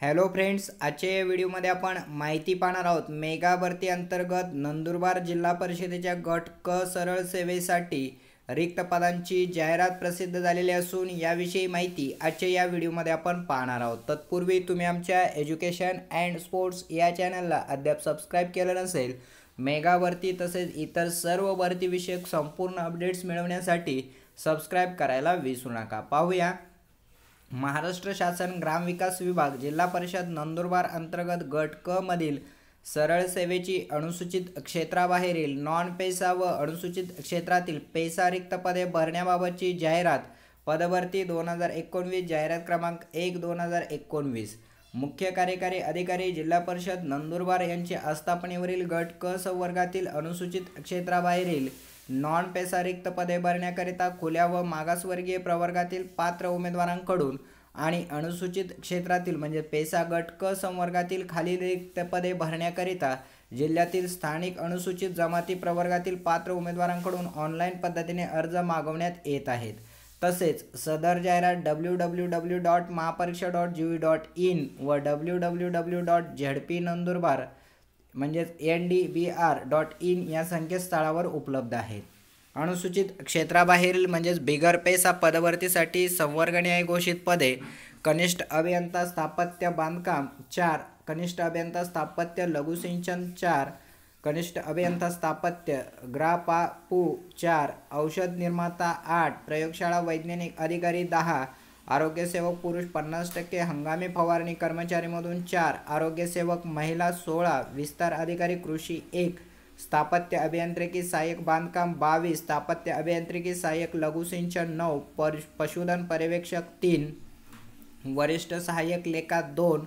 Hello friends आजच्या या व्हिडिओमध्ये आपण माहिती पाहणार आहोत मेगा भरती अंतर्गत नंदुरबार जिल्हा परिषदेच्या गट क सरळ सेवेसाठी रिक्त पदांची जाहिरात प्रसिद्ध झालेली असून याविषयी माहिती आजच्या या व्हिडिओमध्ये आपण पाहणार आहोत. तत्पूर्वी तुम्ही आमच्या एज्युकेशन अँड स्पोर्ट्स या चॅनलला अद्याप सबस्क्राईब केलं नसेल मेगा भरती तसेच इतर सर्व भरतीविषयक संपूर्ण अपडेट्स मिळवण्यासाठी सबस्क्राईब करायला विसरू नका. पाहूया. महाराष्ट्र शासन ग्रामविकास विभाग जिल्हा परिषद नंदुरबार अंतर्गत गट क मधील सरळ सेवेची अनुसूचित क्षेत्राबाहेरील नॉन पेसा व अनुसूचित क्षेत्रातील पेसा रिक्त पदे भरण्याबाबतची जाहिरात पदभरती दोन हजार एकोणवीस जाहिरात क्रमांक एक दोन हजार एकोणवीस. मुख्य कार्यकारी अधिकारी जिल्हा परिषद नंदुरबार यांच्या आस्थापनेवरील गट क संवर्गातील अनुसूचित क्षेत्राबाहेरील नॉन पेसा रिक्त पदे भरण्याकरिता खुल्या व मागासवर्गीय प्रवर्गातील पात्र उमेदवारांकडून आणि अनुसूचित क्षेत्रातील म्हणजे पेसा गट क संवर्गातील खालील रिक्त पदे भरण्याकरिता जिल्ह्यातील स्थानिक अनुसूचित जमाती प्रवर्गातील पात्र उमेदवारांकडून ऑनलाईन पद्धतीने अर्ज मागवण्यात येत आहेत. तसेच सदर जाहिरात W W W dot Mahapariksha dot G V dot in व W W W dot Z P Nandurbar म्हणजेच N D B R dot in या संकेतस्थळावर उपलब्ध आहेत अनुसूचित क्षेत्राबाहेरील म्हणजेच बिगर पेसा पदवर्तीसाठी संवर्गणीय घोषित पदे कनिष्ठ अभियंता स्थापत्य बांधकाम चार कनिष्ठ अभियंता स्थापत्य लघुसिंचन चार कनिष्ठ अभियंता स्थापत्य ग्रापापू चार औषध निर्माता आठ प्रयोगशाळा वैज्ञानिक अधिकारी दहा आरोग्यसेवक पुरुष पन्नास टक्के हंगामी फवारणी कर्मचारीमधून चार आरोग्यसेवक महिला सोळा विस्तार अधिकारी कृषी एक स्थापत्य अभियांत्रिकी सहाय्यक बांधकाम बावीस स्थापत्य अभियांत्रिकी सहाय्यक लघुसिंचन नऊ पर पशुधन पर्यवेक्षक तीन वरिष्ठ सहाय्यक लेखा दोन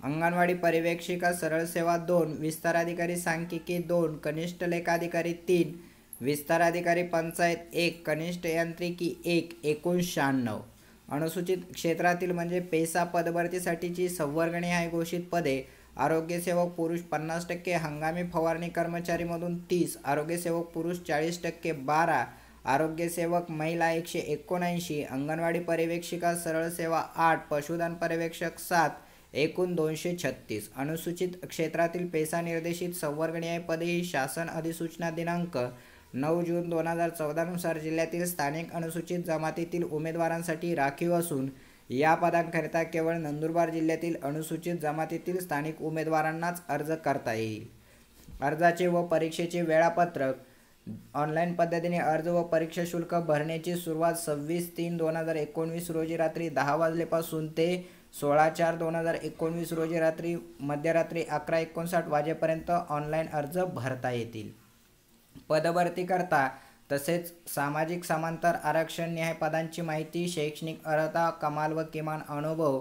अंगणवाडी पर्यवेक्षिका सरळ सेवा दोन विस्तार अधिकारी सांख्यिकी दोन कनिष्ठ लेखाधिकारी तीन विस्तार अधिकारी पंचायत एक कनिष्ठ यांत्रिकी एक एकूण शहाण्णव अनुसूचित क्षेत्रातील म्हणजे पेसा पदभरतीसाठीची संवर्गणी आहे घोषित पदे आरोग्यसेवक पुरुष पन्नास टक्के हंगामी फवारणी कर्मचारीमधून तीस आरोग्यसेवक पुरुष चाळीस टक्के बारा आरोग्यसेवक महिला एकशे एकोणऐंशी अंगणवाडी पर्यवेक्षिका सरळ सेवा आठ पशुधन पर्यवेक्षक सात एकूण दोनशे छत्तीस. अनुसूचित क्षेत्रातील पेसा निर्देशित संवर्गणीय पदे ही शासन अधिसूचना दिनांक नऊ जून दोन हजार चौदानुसार जिल्ह्यातील स्थानिक अनुसूचित जमातीतील उमेदवारांसाठी राखीव असून या पदांकरिता केवळ नंदुरबार जिल्ह्यातील अनुसूचित जमातीतील स्थानिक उमेदवारांनाच अर्ज करता येईल. अर्जाचे व परीक्षेचे वेळापत्रक ऑनलाईन पद्धतीने अर्ज व परीक्षा शुल्क भरण्याची सुरुवात सव्वीस तीन दोन हजार एकोणवीस रोजी रात्री दहा वाजलेपासून ते सोळा चार दोन हजार एकोणवीस रोजी रात्री मध्यरात्री अकरा एकोणसाठ वाजेपर्यंत ऑनलाईन अर्ज भरता येतील. पदभरती करता. तसेच सामाजिक समांतर आरक्षण न्याय पदांची माहिती शैक्षणिक अर्हता कमाल व किमान अनुभव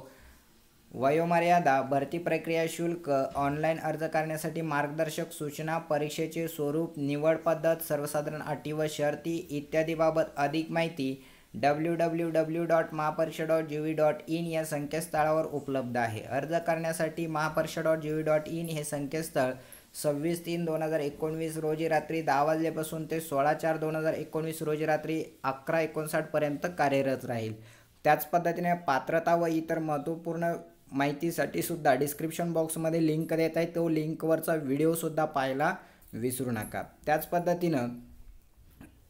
वयोमर्यादा भरती प्रक्रिया शुल्क ऑनलाईन अर्ज करण्यासाठी मार्गदर्शक सूचना परीक्षेचे स्वरूप निवड पद्धत सर्वसाधारण अटी व शर्ती इत्यादीबाबत अधिक माहिती W W W dot Mahapariksha dot G V dot in या संकेतस्थळावर उपलब्ध आहे. अर्ज करण्यासाठी Mahapariksha dot G V dot in हे संकेतस्थळ सव्वीस तीन दोन हजार एकोणवीस रोजी रात्री दहा वाजल्यापासून ते सोळा चार दोन हजार एकोणवीस रोजी रात्री अकरा एकोणसाठपर्यंत कार्यरत राहील. त्याच पद्धतीने पात्रता व इतर महत्त्वपूर्ण माहितीसाठी सुद्धा डिस्क्रिप्शन बॉक्समध्ये लिंक देत आहे. तो लिंकवरचा व्हिडिओसुद्धा पाहायला विसरू नका. त्याच पद्धतीनं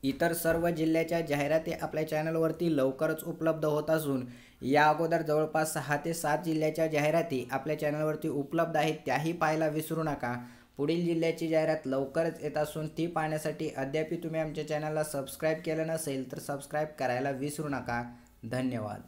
इतर सर्व जिल्ह्याच्या जाहिराती आपल्या चॅनलवरती लवकरच उपलब्ध होत असून या अगोदर जवळपास सहा ते सात जिल्ह्याच्या जाहिराती आपल्या चॅनलवरती उपलब्ध आहेत त्याही पाहायला विसरू नका. पुढील जिल्ह्याची जाहिरात लवकरच येत असून ती पाहण्यासाठी अद्याप तुम्ही आमच्या चॅनलला सबस्क्राईब केलं नसेल तर सबस्क्राईब करायला विसरू नका. धन्यवाद.